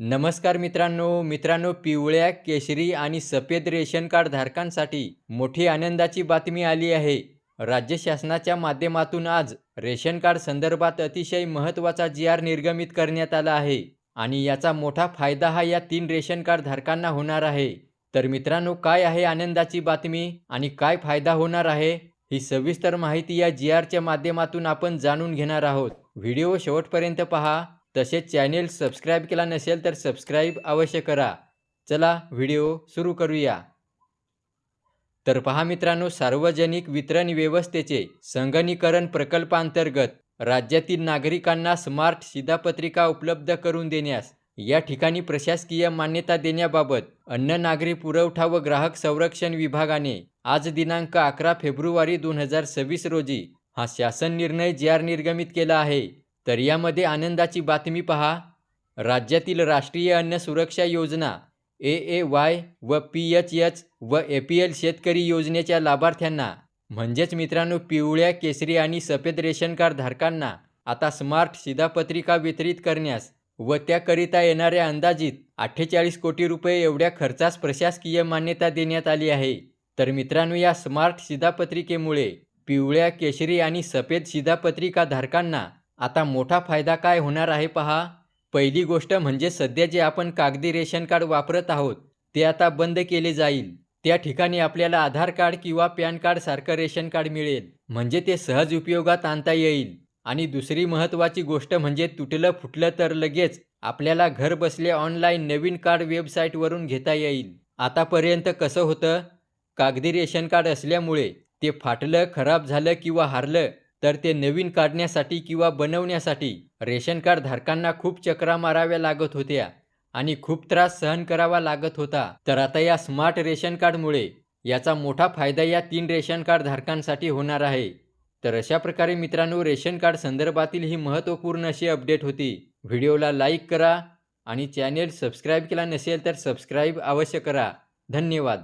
नमस्कार मित्रांनो मित्रांनो पिवळ्या केशरी आणि सफेद रेशन कार्ड धारकांसाठी मोठी आनंदाची बातमी आली आहे. राज्य शासनाच्या माध्यमातून आज रेशन कार्ड संदर्भात अतिशय महत्त्वाचा जी आर निर्गमित करण्यात आला आहे आणि याचा मोठा फायदा हा या तीन रेशन कार्ड धारकांना होणार आहे. तर मित्रांनो काय आहे आनंदाची बातमी आणि काय फायदा होणार आहे ही सविस्तर माहिती या जी आरच्या माध्यमातून आपण जाणून घेणार आहोत. व्हिडिओ शेवटपर्यंत पहा. तसेच चॅनेल सबस्क्राईब केला नसेल तर सबस्क्राईब अवश्य करा. चला व्हिडिओ सुरू करूया. तर पहा मित्रांनो सार्वजनिक वितरण व्यवस्थेचे संगणीकरण प्रकल्पांतर्गत राज्यातील नागरिकांना स्मार्ट शिधापत्रिका उपलब्ध करून देण्यास या ठिकाणी प्रशासकीय मान्यता देण्याबाबत अन्न नागरी पुरवठा व ग्राहक संरक्षण विभागाने आज दिनांक अकरा फेब्रुवारी दोन हजार सव्वीस रोजी हा शासन निर्णय जी आर निर्गमित केला आहे. तर यामध्ये आनंदाची बातमी पहा. राज्यातील राष्ट्रीय अन्न सुरक्षा योजना ए ए वाय व पी एच एच व ए पी एल शेतकरी योजनेच्या लाभार्थ्यांना म्हणजेच मित्रांनो पिवळ्या केसरी आणि सफेद रेशन कार्ड धारकांना आता स्मार्ट शिधापत्रिका वितरित करण्यास व त्याकरिता येणाऱ्या अंदाजित अठ्ठेचाळीस कोटी रुपये एवढ्या खर्चास प्रशासकीय मान्यता देण्यात आली आहे. तर मित्रांनो या स्मार्ट शिधापत्रिकेमुळे पिवळ्या केशरी आणि सफेद शिधापत्रिका धारकांना आता मोठा फायदा काय होणार आहे पहा. पहिली गोष्ट म्हणजे सध्या जे आपण कागदी रेशन कार्ड वापरत आहोत ते आता बंद केले जाईल. त्या ठिकाणी आपल्याला आधार कार्ड किंवा पॅन कार्ड सारखं रेशन कार्ड मिळेल. म्हणजे ते सहज उपयोगात आणता येईल. आणि दुसरी महत्त्वाची गोष्ट म्हणजे तुटलं फुटलं तर लगेच आपल्याला घर बसले ऑनलाईन नवीन कार्ड वेबसाईटवरून घेता येईल. आतापर्यंत कसं होतं? कागदी रेशन कार्ड असल्यामुळे ते फाटलं खराब झालं किंवा हारलं तर ते नवीन काढण्यासाठी किंवा बनवण्यासाठी रेशन कार्ड धारकांना खूप चक्रा माराव्या लागत होत्या आणि खूप त्रास सहन करावा लागत होता. तर आता या स्मार्ट रेशन कार्डमुळे याचा मोठा फायदा या तीन रेशन कार्ड धारकांसाठी होणार आहे. तर अशा प्रकारे मित्रांनो रेशन कार्ड संदर्भातील ही महत्त्वपूर्ण अशी अपडेट होती. व्हिडिओला लाईक करा आणि चॅनेल सबस्क्राईब केला नसेल तर सबस्क्राईब अवश्य करा. धन्यवाद.